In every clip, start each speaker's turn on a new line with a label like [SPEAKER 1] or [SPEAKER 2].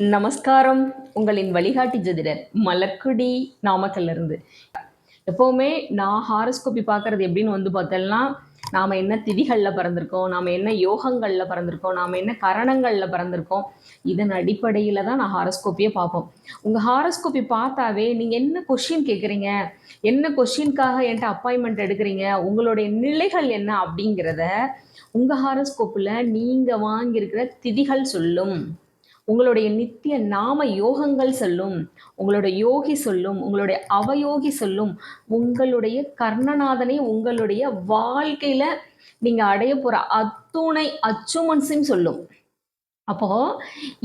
[SPEAKER 1] நமஸ்காரம். உங்களின் வழிகாட்டி ஜதிடர் மலர்குடி நாமக்கல்ல இருந்து எப்போவுமே நான் ஹாரஸ்கோப்பி பார்க்கறது எப்படின்னு வந்து பார்த்தோம்னா நாம் என்ன திதிகளில் பிறந்திருக்கோம் நாம் என்ன யோகங்களில் பிறந்திருக்கோம் நாம் என்ன கரணங்களில் பிறந்திருக்கோம் இதன் அடிப்படையில் தான் நான் ஹாரஸ்கோப்பியை பார்ப்போம். உங்கள் ஹாரஸ்கோப்பி பார்த்தாவே நீங்கள் என்ன கொஷின் கேட்குறீங்க என்ன கொஷினுக்காக என்கிட்ட அப்பாயின்மெண்ட் எடுக்கிறீங்க? உங்களுடைய நிலைகள் என்ன அப்படிங்கிறத உங்கள் ஹாரஸ்கோப்பில் நீங்கள் வாங்கியிருக்கிற திதிகள் சொல்லும். உங்களுடைய நித்திய நாம யோகங்கள் சொல்லும் உங்களுடைய யோகி சொல்லும் உங்களுடைய அவயோகி சொல்லும் உங்களுடைய கர்ணநாதனை உங்களுடைய வாழ்க்கையில நீங்க அடைய போற அத்துணை அச்சுமன்ஸையும் சொல்லும். அப்போ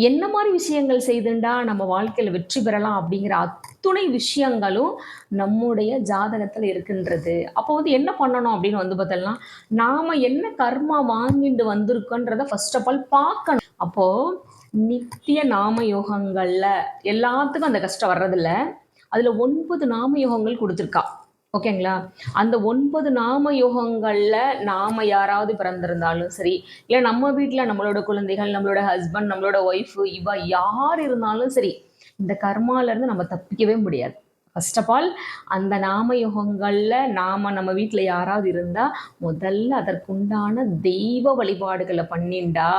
[SPEAKER 1] என்ன மாதிரி விஷயங்கள் செய்துண்டா நம்ம வாழ்க்கையில வெற்றி பெறலாம் அப்படிங்கிற அத்துணை விஷயங்களும் நம்முடைய ஜாதகத்துல இருக்கின்றது. அப்போ வந்து என்ன பண்ணணும் அப்படின்னு வந்து பார்த்தோம்னா நாம என்ன கர்மா வாங்கிட்டு வந்திருக்கோன்றத ஃபர்ஸ்ட் ஆஃப் ஆல் பார்க்கணும். அப்போ நித்திய நாம யோகங்கள்ல எல்லாத்துக்கும் அந்த கஷ்டம் வர்றதில்ல. அதுல ஒன்பது நாம யோகங்கள் கொடுத்துருக்கா. ஓகேங்களா? அந்த ஒன்பது நாம யோகங்கள்ல நாம யாராவது பிறந்திருந்தாலும் சரி இல்லை நம்ம வீட்டில் நம்மளோட குழந்தைகள் நம்மளோட ஹஸ்பண்ட் நம்மளோட ஒய்ஃபு இவ யார் இருந்தாலும் சரி இந்த கர்மால இருந்து நம்ம தப்பிக்கவே முடியாது. ஃபர்ஸ்ட் ஆஃப் ஆல் அந்த நாம யுகங்களில் நாம் நம்ம வீட்டில் யாராவது இருந்தால் முதல்ல அதற்குண்டான தெய்வ வழிபாடுகளை பண்ணிண்டா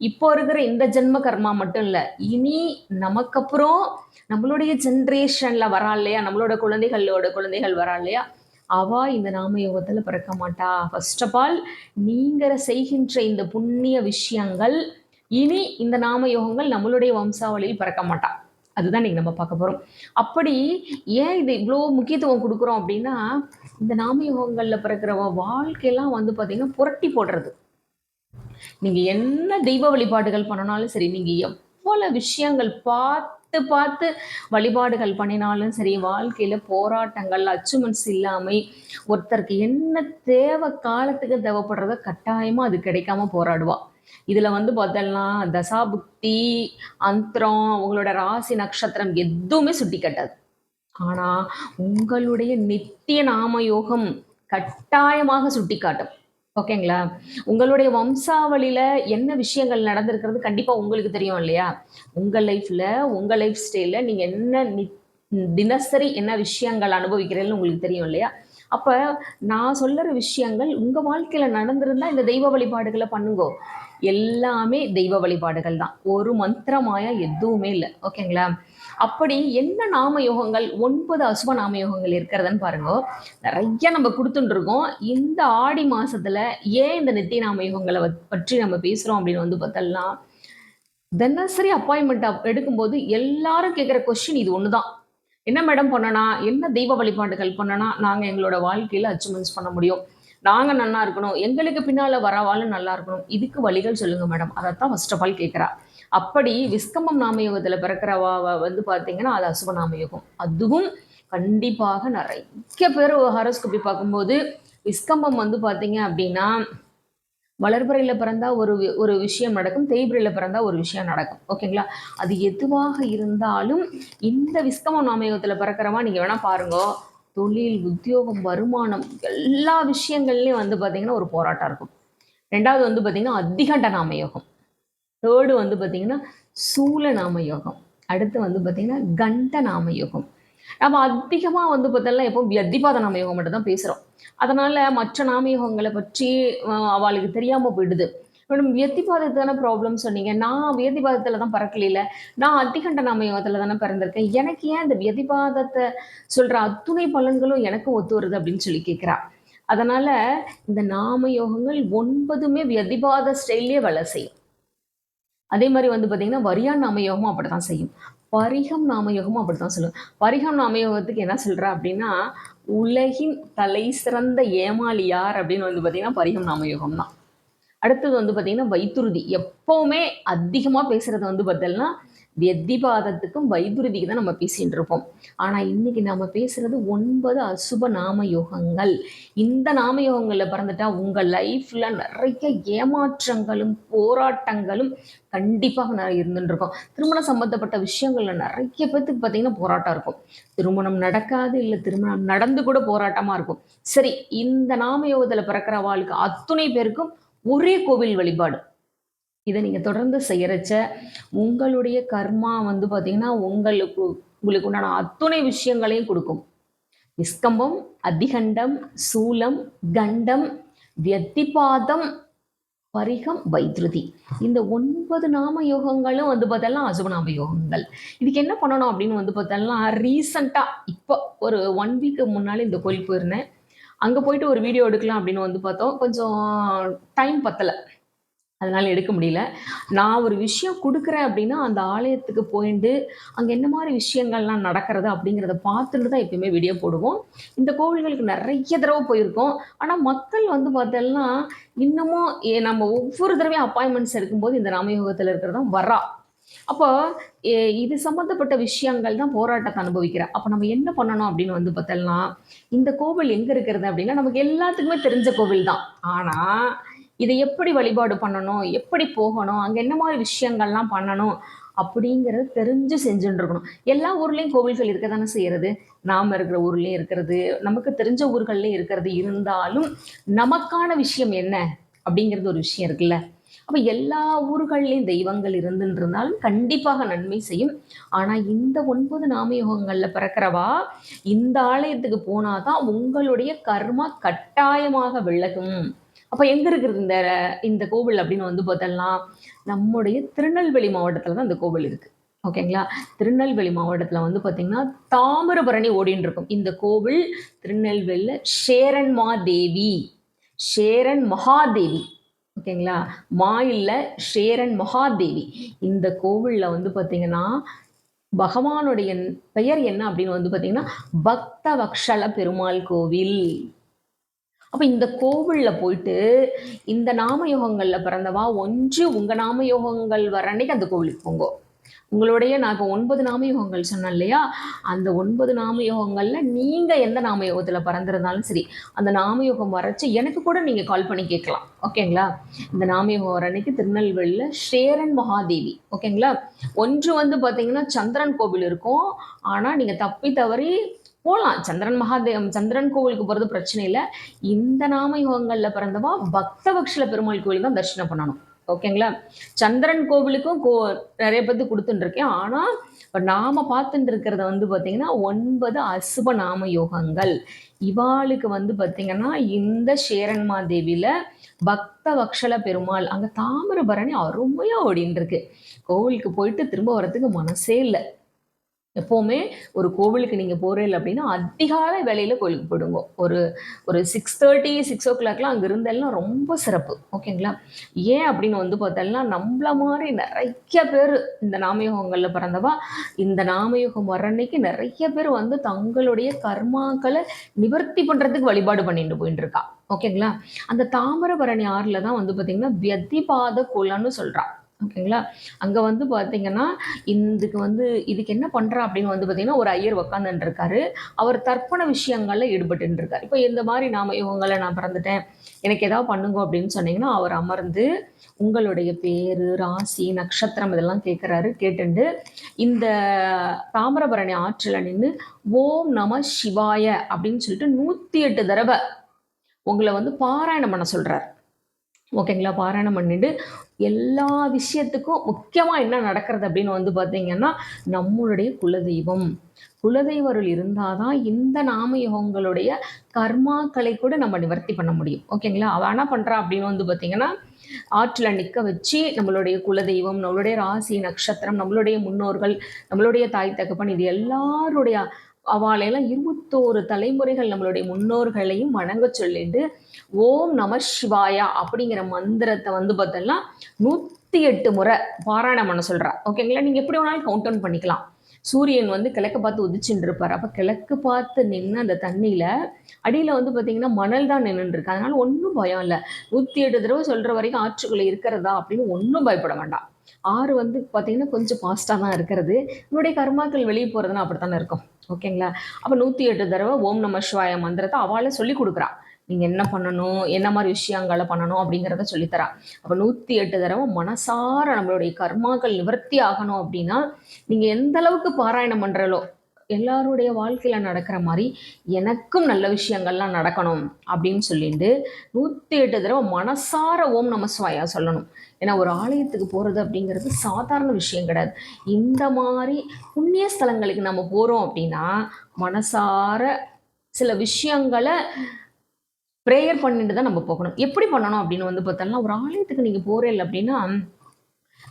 [SPEAKER 1] இப்போ இருக்கிற இந்த ஜென்ம கர்மா மட்டும் இல்லை இனி நமக்கப்புறம் நம்மளுடைய ஜென்ரேஷனில் வரா இல்லையா? நம்மளோட குழந்தைகளோட குழந்தைகள் வரா இல்லையா? அவா இந்த நாம யோகத்தில் பிறக்க மாட்டா. ஃபர்ஸ்ட் ஆஃப் ஆல் நீங்கள் செய்கின்ற இந்த புண்ணிய விஷயங்கள் இனி இந்த நாம யோகங்கள் நம்மளுடைய வம்சாவளியில் பிறக்க மாட்டா. அதுதான் இன்னைக்கு நம்ம பார்க்க போகிறோம் அப்படி ஏன் இது இவ்வளோ முக்கியத்துவம் கொடுக்குறோம் அப்படின்னா இந்த நாம யோகங்களில் பிறக்கிற வாழ்க்கையெல்லாம் வந்து பார்த்திங்கன்னா புரட்டி போடுறது. நீங்கள் என்ன தெய்வ வழிபாடுகள் பண்ணினாலும் சரி நீங்கள் எவ்வளவு விஷயங்கள் பார்த்து பார்த்து வழிபாடுகள் பண்ணினாலும் சரி வாழ்க்கையில் போராட்டங்கள் அச்சுமன்ஸ் இல்லாமல் ஒருத்தருக்கு என்ன தேவை காலத்துக்கு தேவைப்படுறத கட்டாயமாக அது கிடைக்காம போராடுவா. இதில் வந்து பார்த்தோம்னா தசாபுக்தி அந்தரம் உங்களோட ராசி நட்சத்திரம் எதுவுமே சுட்டி கட்டாது. ஆனால் உங்களுடைய நித்திய நாம யோகம் கட்டாயமாக சுட்டி காட்டும். ஓகேங்களா? உங்களுடைய வம்சாவளியில் என்ன விஷயங்கள் நடந்திருக்கிறது கண்டிப்பாக உங்களுக்கு தெரியும் இல்லையா? உங்கள் லைஃப்பில் உங்கள் லைஃப் ஸ்டைல நீங்கள் என்ன தினசரி என்ன விஷயங்கள் அனுபவிக்கிறீங்கன்னு உங்களுக்கு தெரியும் இல்லையா? அப்போ நான் சொல்லுற விஷயங்கள் உங்கள் வாழ்க்கையில் நடந்திருந்தா இந்த தெய்வ வழிபாடுகளை பண்ணுங்கோ. எல்லாமே தெய்வ வழிபாடுகள் தான். ஒரு மந்திரமாயா எதுவுமே இல்லை. ஓகேங்களா? அப்படி என்ன நாம யோகங்கள் ஒன்பது அசுவ நாம யோகங்கள் இருக்கிறதுன்னு பாருங்க நிறைய நம்ம கொடுத்துட்டு இருக்கோம் இந்த ஆடி மாசத்துல ஏன் இந்த நித்திய நாம யோகங்களை பற்றி நம்ம பேசுறோம் அப்படின்னு வந்து பார்த்தோம்னா தினசரி அப்பாயின்மெண்ட் எடுக்கும்போது எல்லாரும் கேட்குற கொஸ்டின் இது ஒன்று தான் என்ன மேடம் பண்ணனா என்ன தெய்வ வழிபாடுகள் பண்ணனா நாங்கள் எங்களோட வாழ்க்கையில் அச்சீவ்மெண்ட்ஸ் பண்ண முடியும். நாங்கள் நல்லா இருக்கணும் எங்களுக்கு பின்னால் வரவாலும் நல்லா இருக்கணும். இதுக்கு வழிகள் சொல்லுங்க மேடம் அதைத்தான் ஃபர்ஸ்ட் ஆஃப் ஆல் கேட்குறா. அப்படி விஸ்கம்பம் நாமயோகத்தில் பிறக்கிறவா வந்து பார்த்தீங்கன்னா அது அசுப நாமயோகம். அதுவும் கண்டிப்பாக நிறைய பேர் ஹாரோஸ்கோப்பி பார்க்கும்போது விஸ்கம்பம் வந்து பார்த்தீங்க அப்படின்னா வளர்பறையில் பிறந்தா ஒரு ஒரு விஷயம் நடக்கும் தேய்பிரையில் பிறந்தா ஒரு விஷயம் நடக்கும். ஓகேங்களா? அது எதுவாக இருந்தாலும் இந்த விஸ்கமம் நாமயோகத்தில் பிறக்கிறவா நீங்கள் வேணால் பாருங்க தொழில் உத்தியோகம் வருமானம் எல்லா விஷயங்கள்லையும் வந்து பார்த்தீங்கன்னா ஒரு போராட்டம் இருக்கும். ரெண்டாவது வந்து பார்த்தீங்கன்னா அதிகண்ட நாமயோகம். தேர்டு வந்து பார்த்தீங்கன்னா சூல நாம யோகம். அடுத்து வந்து பார்த்தீங்கன்னா கண்ட நாம யோகம். நம்ம அதிகமாக வந்து பார்த்தோம்னா எப்போ வியதிபாத நாம யோகம் மட்டும் தான் பேசுகிறோம் அதனால் மற்ற நாமயோகங்களை பற்றி அவளுக்கு தெரியாமல் போயிடுது. மேடம் வியத்திபாதத்தான ப்ராப்ளம் சொன்னீங்க. நான் வியதிபாதத்தில் தான் பறக்கல நான் அதிகண்ட நாமயோகத்தில் தானே பிறந்திருக்கேன். எனக்கு ஏன் இந்த வியதிபாதத்தை சொல்கிற அத்துணை பலன்களும் எனக்கும் ஒத்து வருது அப்படின்னு சொல்லி கேட்குறா அதனால் இந்த நாம யோகங்கள் ஒன்பதுமே வியதிபாத ஸ்டைல்லே வேலை செய்யும். அதே மாதிரி வந்து பார்த்தீங்கன்னா வரியான் நாமயோகமும் அப்படி தான் செய்யும். பரிகம் நாமயோகமும் அப்படி தான் சொல்லும். பரிகம் நாமயோகத்துக்கு என்ன சொல்கிறா அப்படின்னா உலகின் தலை சிறந்த ஏமாளி யார் அப்படின்னு வந்து பார்த்தீங்கன்னா பரிகம் நாமயோகம் தான் அடுத்தது வந்து பார்த்தீங்கன்னா வைத்துருதி. எப்போவுமே அதிகமாக பேசுகிறது வந்து பார்த்தீங்கன்னா வெத்திபாதத்துக்கும் வைதுருதிக்கு தான் நம்ம பேசிகிட்டு இருப்போம். ஆனால் இன்னைக்கு நம்ம பேசுறது ஒன்பது அசுப நாம யோகங்கள். இந்த நாம யோகங்களில் பிறந்துட்டா உங்கள் லைஃப்பில் நிறைய ஏமாற்றங்களும் போராட்டங்களும் கண்டிப்பாக நிறைய இருந்துட்டு இருக்கும். திருமணம் சம்மந்தப்பட்ட விஷயங்களில் நிறைய பேர்த்துக்கு பார்த்தீங்கன்னா போராட்டம் இருக்கும். திருமணம் நடக்காது இல்லை திருமணம் நடந்து கூட போராட்டமாக இருக்கும். சரி இந்த நாம யோகத்தில் பிறக்கிற வாழ்க்கை அத்துணை பேருக்கும் ஒரே கோவில் வழிபாடு. இதை நீங்கள் தொடர்ந்து செய்யறச்ச உங்களுடைய கர்மா வந்து பார்த்தீங்கன்னா உங்களுக்கு உங்களுக்கு உண்டான அத்துணை விஷயங்களையும் கொடுக்கும். நிஸ்கம்பம் அதிகண்டம் சூலம் கண்டம் வியத்திபாதம் பரிகம் வைத்ருதி. இந்த ஒன்பது நாம யோகங்களும் வந்து பார்த்தாலும் அசுபநாம யோகங்கள். இதுக்கு என்ன பண்ணணும் அப்படின்னு வந்து பார்த்தோம்னா ரீசண்டாக இப்போ ஒரு ஒன் வீக்கு முன்னாலே இந்த கோயில் போயிருந்தேன். அங்கே போயிட்டு ஒரு வீடியோ எடுக்கலாம் அப்படின்னு வந்து பார்த்தோம். கொஞ்சம் டைம் பத்தலை. அதனால எடுக்க முடியல. நான் ஒரு விஷயம் கொடுக்குறேன் அப்படின்னா அந்த ஆலயத்துக்கு போயிட்டு அங்கே என்ன மாதிரி விஷயங்கள்லாம் நடக்கிறது அப்படிங்கிறத பார்த்துட்டு தான் எப்பயுமே வீடியோ போடுவோம். இந்த கோவில்களுக்கு நிறைய தடவை போயிருக்கோம். ஆனால் மக்கள் வந்து பார்த்தோம்னா இன்னமும் நம்ம ஒவ்வொரு தடவையும் அப்பாயின்மெண்ட்ஸ் எடுக்கும்போது இந்த நாமயோகத்தில் இருக்கிறதா வரா அப்போ இது சம்மந்தப்பட்ட விஷயங்கள் தான் போராட்டத்தை அனுபவிக்கிறேன் அப்போ நம்ம என்ன பண்ணணும் அப்படின்னு வந்து பார்த்தோம்னா இந்த கோவில் எங்கே இருக்கிறது அப்படின்னா நமக்கு எல்லாத்துக்குமே தெரிஞ்ச கோவில் தான். ஆனால் இதை எப்படி வழிபாடு பண்ணணும்? எப்படி போகணும்? அங்கே என்ன மாதிரி விஷயங்கள்லாம் பண்ணணும்? அப்படிங்கிறத தெரிஞ்சு செஞ்சுட்டு இருக்கணும் எல்லா ஊர்லேயும் கோவில்கள் இருக்க தானே செய்கிறது நாம் இருக்கிற ஊர்லேயும் இருக்கிறது நமக்கு தெரிஞ்ச ஊர்கள்லேயும் இருக்கிறது இருந்தாலும் நமக்கான விஷயம் என்ன? அப்படிங்கிறது ஒரு விஷயம் இருக்குல்ல. அப்போ எல்லா ஊர்கள்லேயும் தெய்வங்கள் இருந்துன்னு இருந்தாலும் கண்டிப்பாக நன்மை செய்யும். ஆனால் இந்த ஒன்பது நாமயோகங்களில் பிறக்கிறவா இந்த ஆலயத்துக்கு போனாதான் உங்களுடைய கர்மா கட்டாயமாக விலகும். அப்போ எங்கே இருக்கிறது இந்த இந்த கோவில் அப்படின்னு வந்து பார்த்தோம்னா நம்முடைய திருநெல்வேலி மாவட்டத்தில் தான் இந்த கோவில் இருக்குது ஓகேங்களா? திருநெல்வேலி மாவட்டத்தில் வந்து பார்த்திங்கன்னா தாமிரபரணி ஓடின்னு இருக்கும். இந்த கோவில் திருநெல்வேலியில் ஷேரன்மா தேவி ஷேரன் மகாதேவி. ஓகேங்களா? மாயில்ல ஷேரன் மகாதேவி. இந்த கோவிலில் வந்து பார்த்திங்கன்னா பகவானுடைய பெயர் என்ன அப்படின்னு வந்து பார்த்திங்கன்னா பக்த வக்ஷல பெருமாள் கோவில். அப்போ இந்த கோவிலில் போயிட்டு இந்த நாமயோகங்களில் பிறந்தவா ஒன்று உங்கள் நாமயோகங்கள் வர அன்னைக்கு அந்த கோவிலுக்கு போங்க. உங்களுடைய நான் இப்போ ஒன்பது நாமயோகங்கள் சொன்னேன் இல்லையா? அந்த ஒன்பது நாமயோகங்களில் நீங்கள் எந்த நாமயோகத்தில் பிறந்திருந்தாலும் சரி அந்த நாமயோகம் வரைச்சி எனக்கு கூட நீங்கள் கால் பண்ணி கேட்கலாம். ஓகேங்களா இந்த நாமயோகம் வர அன்னைக்கு திருநெல்வேலியில் ஷேரன் மகாதேவி. ஓகேங்களா ஒன்று வந்து பார்த்தீங்கன்னா சந்திரன் கோவில் இருக்கும். ஆனால் நீங்கள் தப்பி தவறி போகலாம் சந்திரன் மகாதேவம் சந்திரன் கோவிலுக்கு போகிறது பிரச்சனை இல்லை. இந்த நாம யுகங்களில் பிறந்தவா பக்த பக்ஷல பெருமாள் கோவில் தான் தரிசனம் பண்ணணும். ஓகேங்களா? சந்திரன் கோவிலுக்கும் கோ நிறைய பேர்த்து கொடுத்துட்டுருக்கேன். ஆனால் இப்போ நாம பார்த்துட்டு இருக்கிறத வந்து பார்த்தீங்கன்னா ஒன்பது அசுப நாம யோகங்கள். இவாளுக்கு வந்து பார்த்தீங்கன்னா இந்த சேரன்மாதேவியில் பக்த வக்ஷல பெருமாள் அங்கே தாமிரபரணி அருமையாக ஓடின்னு இருக்கு கோவிலுக்கு போயிட்டு திரும்ப வரத்துக்கு மனசே இல்லை. எப்போவுமே ஒரு கோவிலுக்கு நீங்கள் போகிறீங்க அப்படின்னா அதிகாலை வேலையில் கோவிலுக்கு போயிடுங்க. ஒரு ஒரு சிக்ஸ் தேர்ட்டி சிக்ஸ் ஓ கிளாக்லாம் அங்கே இருந்தெல்லாம் ரொம்ப சிறப்பு. ஓகேங்களா? ஏன் அப்படின்னு வந்து பார்த்தோம்னா நம்மள மாதிரி நிறைய பேர் இந்த நாமயோகங்களில் பிறந்தவா இந்த நாமயோகம் வர அன்னைக்கு நிறைய பேர் வந்து தங்களுடைய கர்மாக்களை நிவர்த்தி பண்ணுறதுக்கு வழிபாடு பண்ணிட்டு போயிட்டு இருக்கா ஓகேங்களா? அந்த தாமிரபரணி ஆறில் தான் வந்து பார்த்திங்கன்னா வியதிபாத குலன்னு சொல்கிறான் ஓகேங்களா? அங்கே வந்து பார்த்தீங்கன்னா இதுக்கு வந்து இதுக்கு என்ன பண்ணுறா அப்படின்னு வந்து பார்த்தீங்கன்னா ஒரு ஐயர் உக்காந்துட்டுருக்காரு அவர் தர்ப்பண விஷயங்களில் ஈடுபட்டு இருக்கார் இப்போ இந்த மாதிரி நாம் இவங்களை நான் பிறந்துட்டேன். எனக்கு ஏதாவது பண்ணுங்க அப்படின்னு சொன்னீங்கன்னா அவர் அமர்ந்து உங்களுடைய பேர் ராசி நட்சத்திரம் இதெல்லாம் கேட்குறாரு கேட்டுண்டு இந்த தாமிரபரணி ஆற்றில் நின்று ஓம் நம சிவாய அப்படின்னு சொல்லிட்டு நூற்றி எட்டு தடவை உங்களை வந்து பாராயணம் பண்ண சொல்கிறார் ஓகேங்களா பாராயணம் பண்ணிட்டு எல்லா விஷயத்துக்கும் முக்கியமாக என்ன நடக்கிறது அப்படின்னு வந்து பார்த்தீங்கன்னா நம்மளுடைய குலதெய்வம். குலதெய்வருள் இருந்தால் தான் இந்த நாமயோகங்களுடைய கர்மாக்களை கூட நம்ம நிவர்த்தி பண்ண முடியும். ஓகேங்களா அவள் என்ன பண்ணுறா அப்படின்னு வந்து பார்த்தீங்கன்னா ஆற்றில் நிற்க வச்சு நம்மளுடைய குலதெய்வம் நம்மளுடைய ராசி நட்சத்திரம் நம்மளுடைய முன்னோர்கள் நம்மளுடைய தாய் தகப்பன் இது எல்லாருடைய அவளையெல்லாம் இருபத்தோரு தலைமுறைகள் நம்மளுடைய முன்னோர்களையும் வணங்க சொல்லிட்டு ஓம் நம சிவாயா அப்படிங்கிற மந்திரத்தை வந்து பார்த்தோம்னா நூற்றி எட்டு முறை பாராயணம் பண்ண சொல்கிறா ஓகேங்களா நீங்கள் எப்படி வேணாலும் கவுண்ட் டவுன் பண்ணிக்கலாம். சூரியன் வந்து கிழக்கு பார்த்து உதிச்சுட்டு இருப்பார். அப்போ கிழக்கு பார்த்து நின்று அந்த தண்ணியில் அடியில் வந்து பார்த்தீங்கன்னா மணல் தான் நின்றுருக்கு அதனால ஒன்றும் பயம் இல்லை. நூற்றி எட்டு தடவை சொல்கிற வரைக்கும் ஆற்றுக்குள்ளே இருக்கிறதா அப்படின்னு ஒன்றும் பயப்பட வேண்டாம். ஆறு வந்து பார்த்தீங்கன்னா கொஞ்சம் ஃபாஸ்ட்டாக தான் இருக்கிறது. என்னுடைய கர்மாக்கள் வெளியே போகிறதுனா அப்படி தானே இருக்கும் ஓகேங்களா அப்போ நூற்றி எட்டு தடவை ஓம் நம சிவாய மந்திரத்தை அவளே சொல்லி கொடுக்குறா. நீங்கள் என்ன பண்ணணும்? என்ன மாதிரி விஷயங்களை பண்ணணும்? அப்படிங்கிறத சொல்லித்தரா. அப்போ நூற்றி எட்டு தடவை மனசார நம்மளுடைய கர்மாக்கள் நிவர்த்தி ஆகணும் அப்படின்னா நீங்கள் எந்த அளவுக்கு பாராயணம் பண்ணுறலோ எல்லாருடைய வாழ்க்கையில் நடக்கிற மாதிரி எனக்கும் நல்ல விஷயங்கள்லாம் நடக்கணும் அப்படின்னு சொல்லிட்டு நூற்றி எட்டு தடவை மனசார ஓம் நம்ம சுவாயா சொல்லணும். ஏன்னா ஒரு ஆலயத்துக்கு போகிறது அப்படிங்கிறது சாதாரண விஷயம் கிடையாது. இந்த மாதிரி புண்ணிய ஸ்தலங்களுக்கு நம்ம போகிறோம் அப்படின்னா மனசார சில விஷயங்களை ப்ரேயர் பண்ணிட்டு தான் நம்ம போகணும். எப்படி பண்ணணும் அப்படின்னு வந்து பார்த்தோம்னா ஒரு ஆலயத்துக்கு நீங்கள் போகிறீங்க அப்படின்னா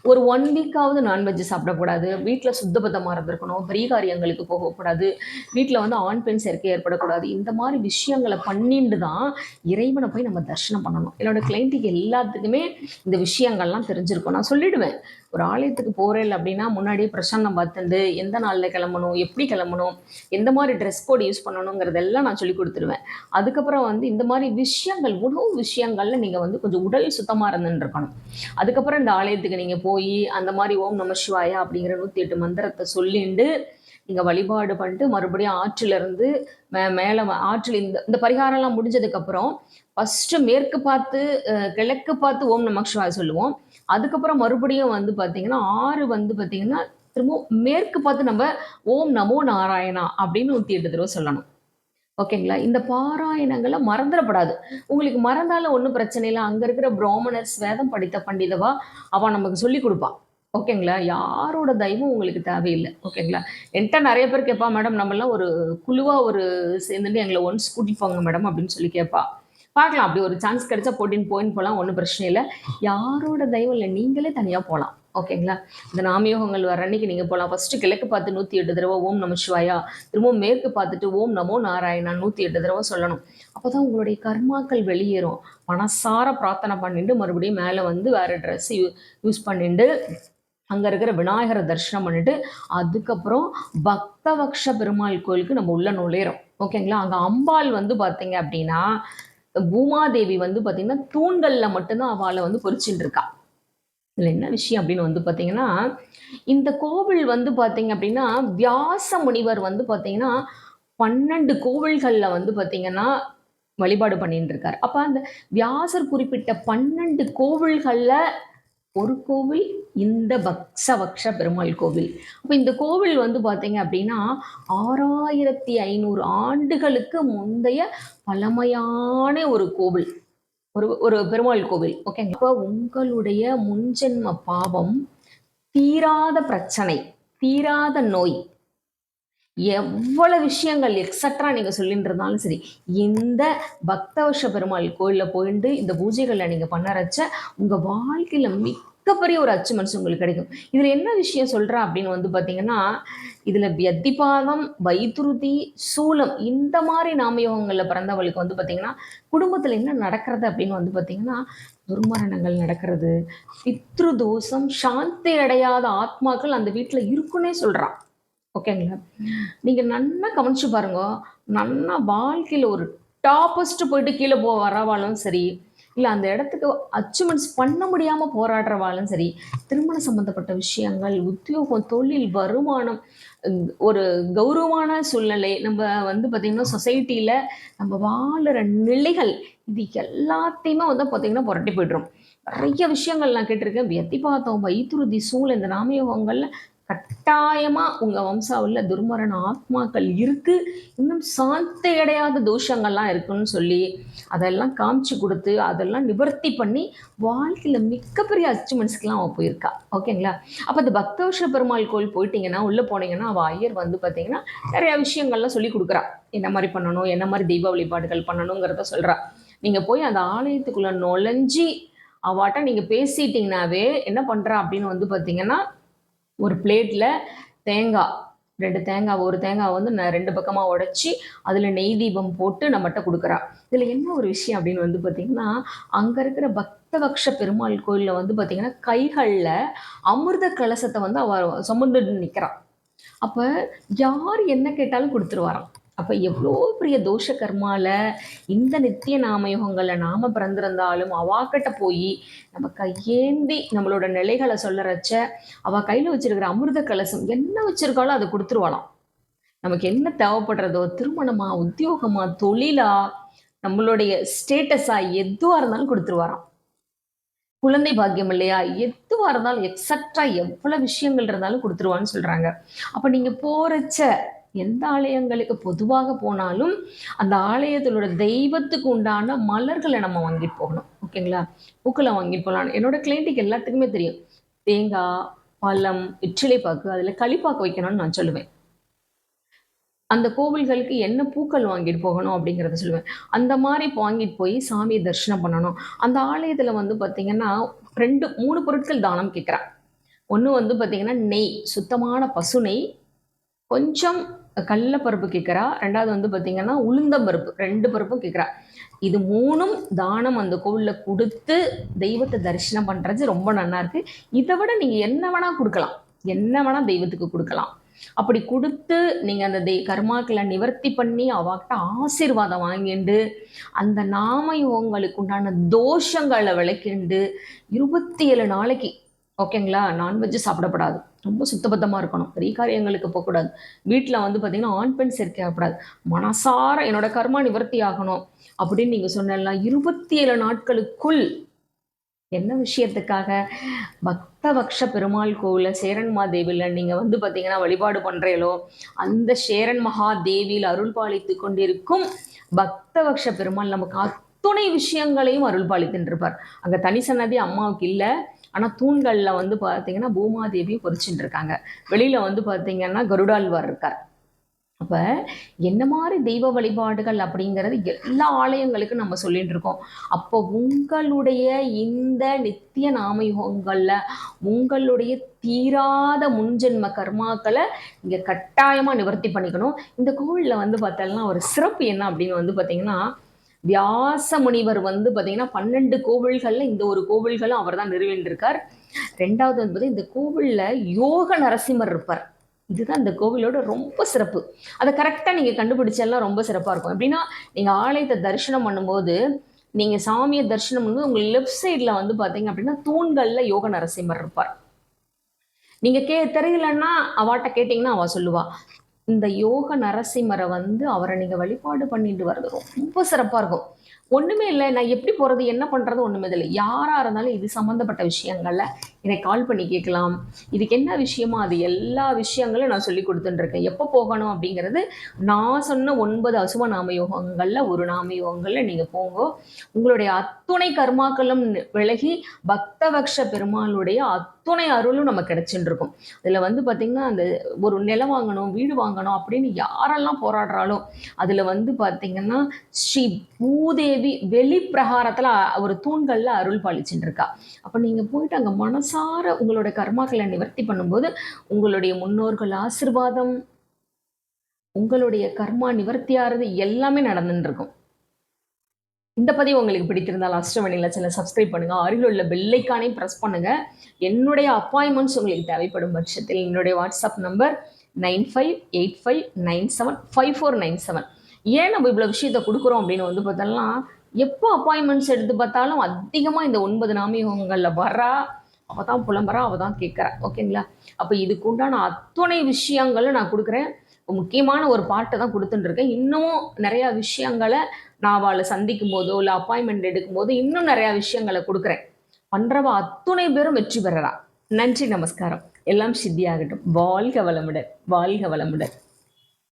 [SPEAKER 1] ஒரு ஒன் வீக்காவது நான்வெஜ் சாப்பிடக்கூடாது. வீட்டில் சுத்தபத்தமாக இருந்திருக்கணும். பரிகாரியங்களுக்கு போகக்கூடாது. வீட்டில் வந்து ஆண் பெண் சேர்க்கை ஏற்படக்கூடாது. இந்த மாதிரி விஷயங்களை பண்ணிட்டு தான் இறைவனை போய் நம்ம தரிசனம் பண்ணணும். என்னோட கிளைண்ட்டுக்கு எல்லாத்துக்குமே இந்த விஷயங்கள்லாம் தெரிஞ்சிருக்கும். நான் சொல்லிடுவேன். ஒரு ஆலயத்துக்கு போகிறேன் அப்படின்னா முன்னாடியே பிரசன்னம் பார்த்துண்டு எந்த நாளில் கிளம்பணும் எப்படி கிளம்பணும் எந்த மாதிரி ட்ரெஸ் கோட் யூஸ் பண்ணணுங்கிறதெல்லாம் நான் சொல்லி கொடுத்துருவேன். அதுக்கப்புறம் வந்து இந்த மாதிரி விஷயங்கள் உணவு விஷயங்கள்ல நீங்கள் வந்து கொஞ்சம் உடல் சுத்தமாக இருந்துன்னு இருக்கணும். அதுக்கப்புறம் இந்த ஆலயத்துக்கு நீங்கள் போய் அந்த மாதிரி ஓம் நம சிவாயா அப்படிங்கிற நூற்றி எட்டு மந்திரத்தை சொல்லிண்டு நீங்கள் வழிபாடு பண்ணிட்டு மறுபடியும் ஆற்றிலிருந்து மே மேலே ஆற்றில் இந்த இந்த பரிகாரம்லாம் முடிஞ்சதுக்கப்புறம் ஃபஸ்ட்டு மேற்கு பார்த்து கிழக்கு பார்த்து ஓம் நம சிவாய சொல்லுவோம். அதுக்கப்புறம் மறுபடியும் வந்து பார்த்தீங்கன்னா ஆறு வந்து பார்த்தீங்கன்னா திரும்ப மேற்கு பார்த்து நம்ம ஓம் நமோ நாராயணா அப்படின்னு நூற்றி எட்டு தடவை சொல்லணும். ஓகேங்களா? இந்த பாராயணங்களை மறந்துடப்படாது. உங்களுக்கு மறந்தாலும் ஒன்றும் பிரச்சனை இல்லை. அங்கே இருக்கிற பிராமணர்ஸ் வேதம் படித்த பண்டிதவா அவன் நமக்கு சொல்லி கொடுப்பா. ஓகேங்களா? யாரோட தெய்வம் உங்களுக்கு தேவையில்லை. ஓகேங்களா? என்கிட்ட நிறைய பேர் கேட்பா மேடம் நம்மளாம் ஒரு குழுவாக ஒரு சேர்ந்துட்டு எங்களை ஒன்ஸ் கூட்டிகிட்டு போங்க மேடம் அப்படின்னு சொல்லி கேட்பா. பார்க்கலாம். அப்படி ஒரு சான்ஸ் கிடைச்சா போட்டின்னு போயின்னு போகலாம் ஒன்றும் பிரச்சனை இல்லை. யாரோட தெய்வம் இல்லை. நீங்களே தனியாக போகலாம் ஓகேங்களா? இந்த நாமயோகங்கள் வர அன்னைக்கு நீங்கள் போகலாம் ஃபஸ்ட்டு கிழக்கு பார்த்து நூற்றி எட்டு தடவை ஓம் நம சிவாயா. திரும்பவும் மேற்கு பார்த்துட்டு ஓம் நமோ நாராயணா நூற்றி எட்டு தடவை சொல்லணும். அப்போ தான் உங்களுடைய கர்மாக்கள் வெளியேறும். மனசார பிரார்த்தனை பண்ணிட்டு மறுபடியும் மேலே வந்து வேறு ட்ரெஸ் யூ யூஸ் பண்ணிட்டு அங்கே இருக்கிற விநாயகரை தரிசனம் பண்ணிட்டு அதுக்கப்புறம் பக்தபக்ஷ பெருமாள் கோயிலுக்கு நம்ம உள்ள நுழையிறோம். ஓகேங்களா? அங்கே அம்பாள் வந்து பார்த்தீங்க அப்படின்னா பூமாதேவி வந்து பார்த்தீங்கன்னா தூண்களில் மட்டும்தான் அவளை வந்து பொறிச்சுட்டு இருக்கா. இதில் என்ன விஷயம் அப்படின்னு வந்து பார்த்தீங்கன்னா இந்த கோவில் வந்து பார்த்தீங்க அப்படின்னா வியாச முனிவர் வந்து பார்த்தீங்கன்னா பன்னெண்டு கோவில்களில் வந்து பார்த்தீங்கன்னா வழிபாடு பண்ணிட்டு இருக்கார் அப்போ அந்த வியாசர் குறிப்பிட்ட பன்னெண்டு கோவில்களில் ஒரு கோவில் இந்த பக்ஷவக்ஷ பெருமாள் கோவில். அப்போ இந்த கோவில் வந்து பார்த்தீங்க அப்படின்னா ஆறாயிரத்தி ஐநூறு ஆண்டுகளுக்கு முந்தைய பழமையான ஒரு கோவில். ஒரு ஒரு பெருமாள் கோவில். ஓகேங்களா இப்போ உங்களுடைய முன்ஜென்ம பாவம் தீராத பிரச்சனை தீராத நோய் எவ்வளவு விஷயங்கள் எக்ஸட்ரா நீங்கள் சொல்லிட்டு இருந்தாலும் சரி இந்த பக்தவர்ஷ பெருமாள் கோயிலில் போயிட்டு இந்த பூஜைகளை நீங்கள் பண்ணறச்ச உங்கள் வாழ்க்கையில் மிகப்பெரிய ஒரு அச்சுமன்ஸ் உங்களுக்கு கிடைக்கும். இதில் என்ன விஷயம் சொல்கிறேன் அப்படின்னு வந்து பார்த்தீங்கன்னா இதில் வியத்திபாதம் வைத்துருதி சூலம் இந்த மாதிரி நாமயோகங்களில் பிறந்தவளுக்கு வந்து பார்த்தீங்கன்னா குடும்பத்தில் என்ன நடக்கிறது அப்படின்னு வந்து பார்த்திங்கன்னா துர்மரணங்கள் நடக்கிறது பித்ரு தோஷம் சாந்தி அடையாத ஆத்மாக்கள் அந்த வீட்டில் இருக்குன்னே சொல்கிறான் ஓகேங்களா நீங்கள் நல்லா கவனிச்சு பாருங்க. நன்னா வாழ்க்கையில் ஒரு டாப்பஸ்ட் போயிட்டு கீழே போ வரவாலும் சரி இல்லை அந்த இடத்துக்கு அச்சீவ்மெண்ட்ஸ் பண்ண முடியாமல் போராடுறவாலும் சரி திருமண சம்மந்தப்பட்ட விஷயங்கள் உத்தியோகம் தொழில் வருமானம் ஒரு கௌரவமான சூழ்நிலை நம்ம வந்து பார்த்திங்கன்னா சொசைட்டியில் நம்ம வாழுற நிலைகள் இது எல்லாத்தையுமே வந்து பார்த்திங்கன்னா புரட்டி போய்ட்ரும் நிறைய விஷயங்கள் நான் கேட்டிருக்கேன். வியத்திபாத்தம் வைத்துருதி சூழ் இந்த நாமயோகங்களில் கட்டாயமாக உங்கள் வம்சாவில் துர்மரண ஆத்மாக்கள் இருக்குது இன்னும் சாந்தி அடையாத தோஷங்கள்லாம் இருக்குன்னு சொல்லி அதெல்லாம் காமிச்சு கொடுத்து அதெல்லாம் நிவர்த்தி பண்ணி வாழ்க்கையில் மிகப்பெரிய அச்சீவ்மெண்ட்ஸ்க்கெலாம் அவள் போயிருக்கா. ஓகேங்களா அப்போ அந்த பக்தவர்ஷ பெருமாள் கோயில் போயிட்டீங்கன்னா உள்ளே போனீங்கன்னா அவள் ஐயர் வந்து பார்த்தீங்கன்னா நிறையா விஷயங்கள்லாம் சொல்லி கொடுக்குறா. என்ன மாதிரி பண்ணணும் என்ன மாதிரி தெய்வ வழிபாடுகள் பண்ணணுங்கிறத சொல்கிறா நீங்கள் போய் அந்த ஆலயத்துக்குள்ளே நுழைஞ்சி அவாட்ட நீங்கள் பேசிட்டீங்கன்னாவே என்ன பண்ணுறா அப்படின்னு வந்து பார்த்தீங்கன்னா ஒரு பிளேட்டில் தேங்காய் ரெண்டு தேங்காய் ஒரு தேங்காய் வந்து நான் ரெண்டு பக்கமாக உடைச்சி அதில் நெய் தீபம் போட்டு நம்மகிட்ட கொடுக்குறா. இதில் என்ன ஒரு விஷயம் அப்படின்னு வந்து பார்த்திங்கன்னா அங்கே இருக்கிற பக்தபக்ஷ பெருமாள் கோயிலில் வந்து பார்த்திங்கன்னா கைகளில் அமிர்த கலசத்தை வந்து அவ சுமந்துட்டு நிற்கிறான் அப்போ யார் என்ன கேட்டாலும் கொடுத்துருவாராம். அப்போ எவ்வளோ பெரிய தோஷ கர்மால இந்த நித்திய நாமயுகங்களை நாம பிறந்திருந்தாலும் அவாக்கிட்ட போய் நம்ம கையேந்தி நம்மளோட நிலைகளை சொல்லறச்ச அவ கையில் வச்சிருக்கிற அமிர்த கலசம் என்ன வச்சிருக்காளோ அதை கொடுத்துருவாளாம். நமக்கு என்ன தேவைப்படுறதோ திருமணமா உத்தியோகமா தொழிலா நம்மளுடைய ஸ்டேட்டஸா எதுவாக இருந்தாலும் கொடுத்துருவாராம். குழந்தை பாக்கியம் இல்லையா? எதுவாக இருந்தாலும் எக்ஸட்ரா எவ்வளோ விஷயங்கள் இருந்தாலும் கொடுத்துருவான்னு சொல்கிறாங்க அப்போ நீங்கள் போகிறச்ச எந்த ஆலயங்களுக்கு பொதுவாக போனாலும் அந்த ஆலயத்திலோட தெய்வத்துக்கு உண்டான மலர்களை நம்ம வாங்கிட்டு போகணும். ஓகேங்களா? பூக்களை வாங்கிட்டு போகலாம். என்னோட கிளைண்ட்டுக்கு எல்லாத்துக்குமே தெரியும். தேங்காய் பழம் வெற்றிலைப்பாக்கு அதில் களிப்பாக்கு வைக்கணும்னு நான் சொல்லுவேன். அந்த கோவில்களுக்கு என்ன பூக்கள் வாங்கிட்டு போகணும் அப்படிங்கிறத சொல்லுவேன். அந்த மாதிரி வாங்கிட்டு போய் சாமியை தரிசனம் பண்ணணும். அந்த ஆலயத்தில் வந்து பார்த்திங்கன்னா ரெண்டு மூணு பொருட்கள் தானம் கேட்குறேன் ஒன்று வந்து பார்த்திங்கன்னா நெய் சுத்தமான பசு நெய் கொஞ்சம் கடலப்பருப்பு கேட்குறா ரெண்டாவது வந்து பார்த்திங்கன்னா உளுந்தம்பருப்பு ரெண்டு பருப்பும் கேட்குறா இது மூணும் தானம் அந்த கோவிலில் கொடுத்து தெய்வத்தை தரிசனம் பண்ணுறது ரொம்ப நல்லா இருக்கு. இதை விட நீங்கள் என்ன வேணால் கொடுக்கலாம். என்ன வேணால் தெய்வத்துக்கு கொடுக்கலாம். அப்படி கொடுத்து நீங்கள் அந்த தெய் கர்மாக்களை நிவர்த்தி பண்ணி அவகிட்ட ஆசீர்வாதம் வாங்கிண்டு அந்த நாமயோகங்களுக்கு உண்டான தோஷங்களை விளக்கிண்டு இருபத்தி ஏழு நாளைக்கு ஓகேங்களா? நான்வெஜ் சாப்பிடப்படாது. ரொம்ப சுத்தபத்தமாக இருக்கணும். பெரிய காரியங்களுக்கு போகக்கூடாது. வீட்டில் வந்து பார்த்தீங்கன்னா ஆண் பெண் சேர்க்கப்படாது மனசார என்னோட கர்மா நிவர்த்தி ஆகணும். அப்படின்னு நீங்கள் சொன்னலாம் இருபத்தி ஏழு நாட்களுக்குள் என்ன விஷயத்துக்காக? பக்தபக்ஷ பெருமாள் கோவிலில் சேரன் மாதேவியில் நீங்கள் வந்து பார்த்தீங்கன்னா வழிபாடு பண்ணுறீங்களோ அந்த சேரன் மகாதேவியில் அருள் பாலித்து கொண்டிருக்கும் பக்தபக்ஷ பெருமாள் நமக்கு அத்துணை விஷயங்களையும் அருள் பாலித்துன்றிருப்பார். அங்கே தனி சன்னதி அம்மாவுக்கு இல்லை. ஆனால் தூண்களில் வந்து பார்த்தீங்கன்னா பூமாதேவியும் பொறிச்சுட்டு இருக்காங்க வெளியில் வந்து பார்த்தீங்கன்னா கருடாழ்வார் இருக்கார். அப்போ என்ன மாதிரி தெய்வ வழிபாடுகள் அப்படிங்கிறது எல்லா ஆலயங்களுக்கும் நம்ம சொல்லிட்டு இருக்கோம் அப்போ உங்களுடைய இந்த நித்திய நாமயுகங்களில் உங்களுடைய தீராத முன்ஜென்ம கர்மாக்களை இங்கே கட்டாயமாக நிவர்த்தி பண்ணிக்கணும். இந்த கோவிலில் வந்து பார்த்தோம்னா ஒரு சிறப்பு என்ன அப்படின்னு வந்து பார்த்தீங்கன்னா வியாச முனிவர் வந்து பார்த்தீங்கன்னா பன்னெண்டு கோவில்களில் இந்த ஒரு கோவில்களும் அவர் தான் நிறுவின்றிருக்கார். ரெண்டாவது வந்து இந்த கோவிலில் யோக நரசிம்மர் இருப்பார். இதுதான் இந்த கோவிலோட ரொம்ப சிறப்பு. அதை கரெக்டாக நீங்கள் கண்டுபிடிச்செல்லாம் ரொம்ப சிறப்பாக இருக்கும். எப்படின்னா நீங்கள் ஆலயத்தை தரிசனம் பண்ணும்போது நீங்கள் சாமியை தரிசனம் பண்ணும்போது உங்கள் லெஃப்ட் சைடில் வந்து பார்த்தீங்க அப்படின்னா தூண்களில் யோக நரசிம்மர் இருப்பார். நீங்கள் கே தெரியலன்னா அவாட்ட கேட்டிங்கன்னா அவள் சொல்லுவாள் இந்த யோக நரசிம்மரை வந்து அவரை நீங்கள் வழிபாடு பண்ணிட்டு வர்றது ரொம்ப சிறப்பாக இருக்கும். ஒன்றுமே இல்லை. நான் எப்படி போகிறது என்ன பண்ணுறது ஒன்றுமே இல்லை யாராக இருந்தாலும் இது சம்மந்தப்பட்ட விஷயங்களில் என்னை கால் பண்ணி கேட்கலாம். இதுக்கு என்ன விஷயமோ அது எல்லா விஷயங்களும் நான் சொல்லி கொடுத்துட்டுருக்கேன் எப்போ போகணும் அப்படிங்கிறது நான் சொன்ன ஒன்பது அசுவ நாம யோகங்களில் ஒரு நாம யோகங்களில் நீங்கள் போங்க. உங்களுடைய அத்துணை கர்மாக்களும் விலகி பக்தபக்ஷ பெருமாளுடைய அத்துணை அருளும் நம்ம கிடைச்சிட்டு இருக்கும். அதில் வந்து பார்த்திங்கன்னா அந்த ஒரு நிலம் வாங்கணும் வீடு வாங்கணும் அப்படின்னு யாரெல்லாம் போராடுறாலும் அதில் வந்து பார்த்திங்கன்னா ஸ்ரீ பூதேவி வெளிப்பிரகாரத்தில் ஒரு தூண்களில் அருள் பாலிச்சுட்டு இருக்கா. அப்போ நீங்கள் போயிட்டு அங்கே மனசார உங்களோட கர்மாக்களை நிவர்த்தி பண்ணும்போது உங்களுடைய முன்னோர்கள் ஆசிர்வாதம் உங்களுடைய கர்மா நிவர்த்தியாகிறது எல்லாமே நடந்துட்டு இருக்கும். இந்த பதிவு உங்களுக்கு பிடித்திருந்தால் அஷ்டமணியில் சில சப்ஸ்கிரைப் பண்ணுங்க. அருகில் உள்ள பெல்லைக்கானே ப்ரெஸ் பண்ணுங்க. என்னுடைய அப்பாயின்மெண்ட்ஸ் உங்களுக்கு தேவைப்படும் பட்சத்தில் என்னுடைய WhatsApp number nine five eight five nine seven five four nine seven. ஏன் நம்ம இவ்வளோ விஷயத்த கொடுக்குறோம் அப்படின்னு வந்து பார்த்தோம்னா எப்போ அப்பாயின்மெண்ட்ஸ் எடுத்து பார்த்தாலும் அதிகமாக இந்த ஒன்பது நாமியகங்களில் வரா அவள் தான் புலம்புறா அவள் தான் கேட்குறா ஓகேங்களா அப்போ இதுக்கு உண்டான அத்துணை விஷயங்களும் நான் கொடுக்குறேன். முக்கியமான ஒரு பாட்டை தான் கொடுத்துட்டுருக்கேன் இன்னமும் நிறையா விஷயங்களை நான் அவளை சந்திக்கும் போதோ இல்லை அப்பாயின்மெண்ட் எடுக்கும்போது இன்னும் நிறையா விஷயங்களை கொடுக்குறேன். பண்ணுறவ அத்துணை பேரும் வெற்றி பெறறா. நன்றி நமஸ்காரம். எல்லாம் சித்தியாகட்டும். வாழ்க வளமுடன். வாழ்க வளமுடன்.